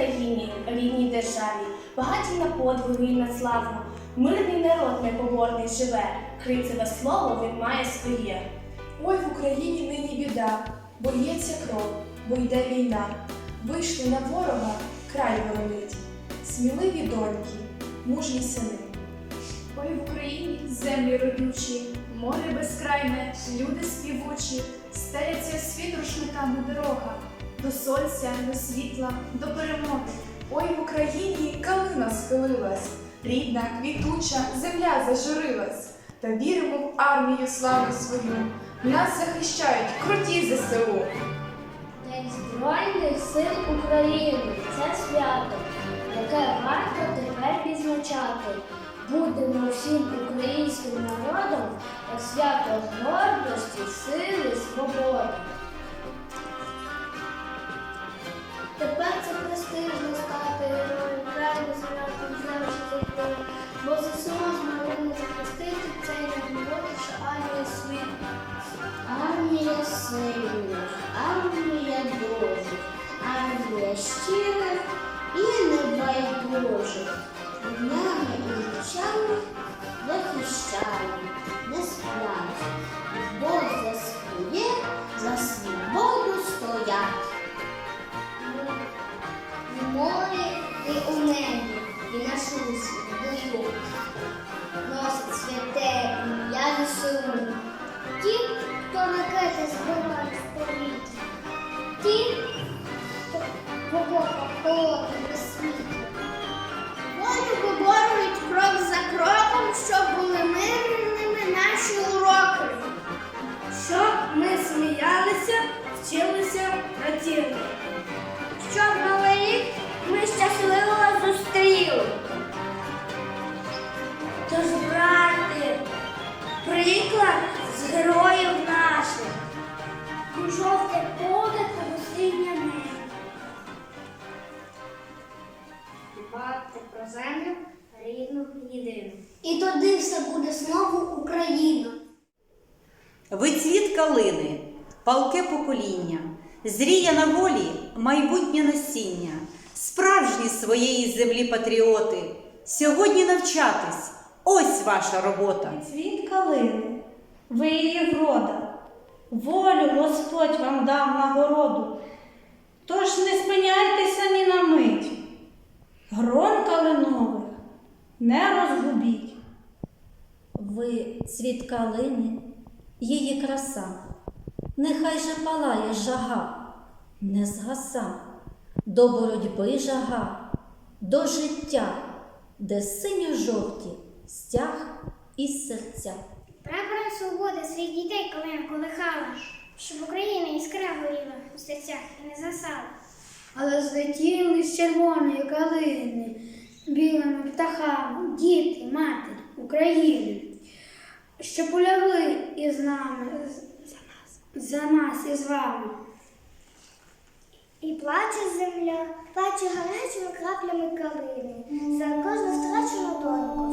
Україні, рідній державі, багатій на подвиги і на славу. Мирний народ непоборний живе, крицеве слово він має своє. Ой, в Україні нині біда, бо лється кров, бо йде війна. Вийшли на ворога край боронить, сміливі доньки, мужні сини. Ой, в Україні землі родючі, море безкрайне, люди співучі, стеляться світ рушниками дорога, до сонця, до світла, до перемоги. Ой, в Україні калина схилилась, рідна, квітуча земля зажурилась. Та віримо в армію славу свою. Нас захищають круті ЗСУ. День Збройних сил України це свято, яке варто тепер відзначати. Будемо всім українським народом як свято гордості, сили, свободи. Щирих і небайдужих. Днями і ночами захищає, не сплять, бо за своє, за свободу стоять. В морі і у небі, і на шусі, бою, носить святе ім'я ЗСУ. Ті, хто ракети збиває в працювати. Щоб новий рік ми щасливо зустріли. Тож, брати, приклад з героїв наших. Жовте поле та осіння небо. Дбати про землю рідну єдину. І туди все буде знову Україна. Вицвіт калини, палке покоління, зріє на волі майбутнє насіння, справжні своєї землі патріоти. Сьогодні навчатись ось ваша робота. Цвіт калини, ви її врода, волю Господь вам дав нагороду. Тож не спиняйтеся ні на мить, грон калинових не розгубіть. Ви цвіт калини, її краса, нехай же палає жага, не згаса, до боротьби жага, до життя, де синьо-жовті стяг і серця. Прапора свободи своїх дітей колен колихала, щоб Україна іскра горіла у серцях і не засала. Але злетіли з червоної калини, білими птахами, діти, матері України, що полягли із нами, за нас і з вами. І плаче земля, плаче гарячими краплями калини, за кожну втрачену доньку,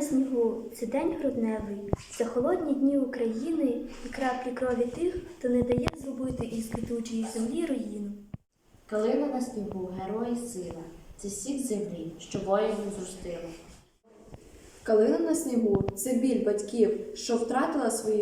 на снігу це день грудневий, це холодні дні України і краплі крові тих, хто не дає зробити із квітучої землі руїну. Калина на снігу, герої сила, це сік землі, що воїнів зростила. Калина на снігу це біль батьків, що втратила свої